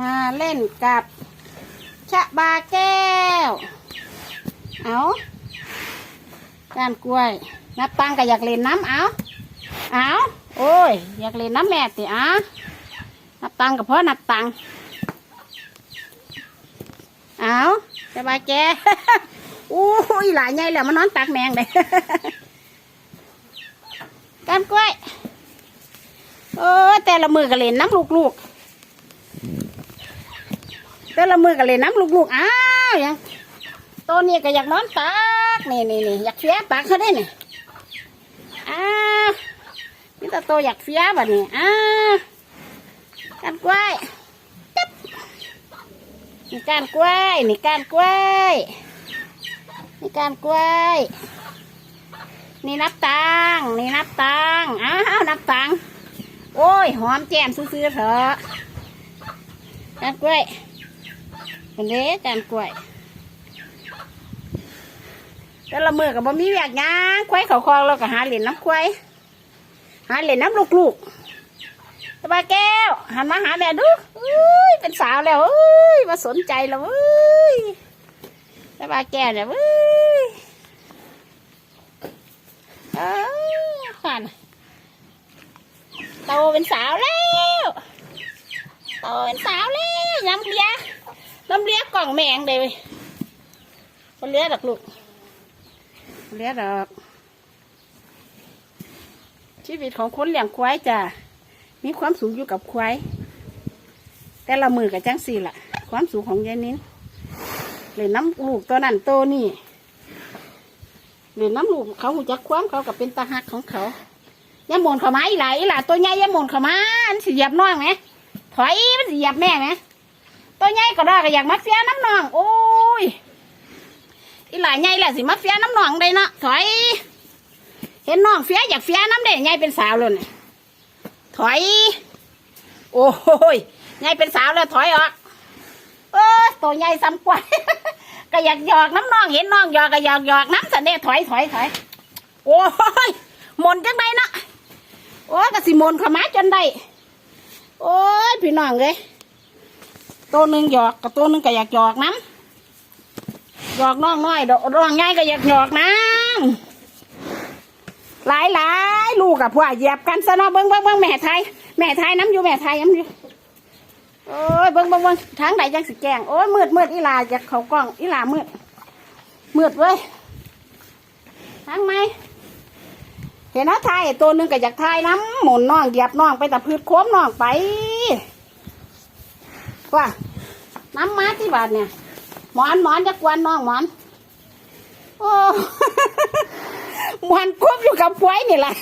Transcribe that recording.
มาเล่นกับชะบาแก้ว เอาก้านกล้วย นับตังก็อยากเล่นน้ำเอาเอาโอ้ย อยากเล่นน้ำแม่ติอะนับตังกับพ่อนับตังเอาชะบาแก้วอู้ยหลายใหญ่แล้วมันนอนตักแมงเลยก้านกล้วย เออแต่ละมือก็เล่นน้ำลูกๆ แต่ละมือก็เล่นน้ำลูกๆอ้าวยังตัวนี้ก็อยากนอนตักนี่นี่นี่อยากเฟียตักเขาได้นี่อ้าวนี่ตาโตอยากเฟียแบบนี้อ้าวก้านกล้วยจับนี่ก้านกล้วยนี่ก้านกล้วยนี่ก้านกล้วยนี่นับตังนี่นับตังอ้าวนับตังโอ้ยหอมแจ่มซื้อๆเถอะการกล้วย เป็นเด้การกล้วยแต่ละมือกับบ่มีอยกหยังควายเขาคลองเราก็หาเหรียญน้ำควายหาเหรียญน้ำลูกๆตะบาแก้วหันมาหาแม่ดูอุ้ยเป็นสาวแล้วอุ้ยมาสนใจแล้วอุ้ยตะบาแก้วเนี่ยอุ้ยเอ้ยขวัญโตเป็นสาวแล้วโตเป็นสาวแล้วยำเลีย น้ำเลียกล่องแมงเลยคนเลียดอกลูกบ่เลียดอก ชีวิตของคนเลี้ยงควายจ้ะมีความสูงอยู่กับควายแต่ละมือกับจังสี่ละความสูงของยายนิ้นเลยน้ำลูกตัวนั้นตัวนี่เลยน้ำลูกเขาหูจักความเขากับเป็นตาหักของเขาอย่าหมุนเข้ามาอีหล่าอีหล่าตัวใหญ่อย่าหมุนเข้ามามันสิเหยียบน้องไหมถอยมันสิเหยียบแม่ไหม ตัวใหญ่ก็ได้ก็อยากมาเฟียน้ำนอง โอ้ยอีหล่าใหญ่แหละสิมาเฟียน้ำนองได้เนาะถอย เห็นน้องเฟียอยากเฟียน้ำเด้ใหญ่เป็นสาวเลยถอย โอ้ยใหญ่เป็นสาวแล้วถอยออกเออตัวใหญ่ซ้ำกว่าก็อยากหยอกน้ำน้องเห็นน้องหยอกก็อยากหยอกน้ำสันเดถอยถอยถอยโอ้ยหมนจังไดนะโอ้ยกสิมนขมาจนได้โอ้ยพี่น้องเลย ตัวหนึ่งหยอกกับตัวหนึ่งก็อยากหยอกน้ำหยอกน้องน้อยดอกน้องง่ายก็อยากหยอกน้ำหลายหลายลูกกับพวกเหยียบกันซะเนาะเบิ้งเบิ้งเบิ้งแม่ไทยแม่ไทยน้ำอยู่แม่ไทยน้ำอยู่โอ้ยเบิ้งเบิ้งเบิ้งทางไหนจังสิแกงโอ้ยมืดมืดอีลาจากเขากล้องอีลามืดมืดเว้ยทางไหมเห็นนะทายตัวหนึ่งก็อยากทายน้ำหมุนน้องเหยียบน้องไปแต่พืชโค้มน้องไป ว่า น้ำมาที่บาทเนี่ย หมอนหมอนจะกวนน้องหมอน โอ้หมอนควบอยู่กับป่วยนี่แหละ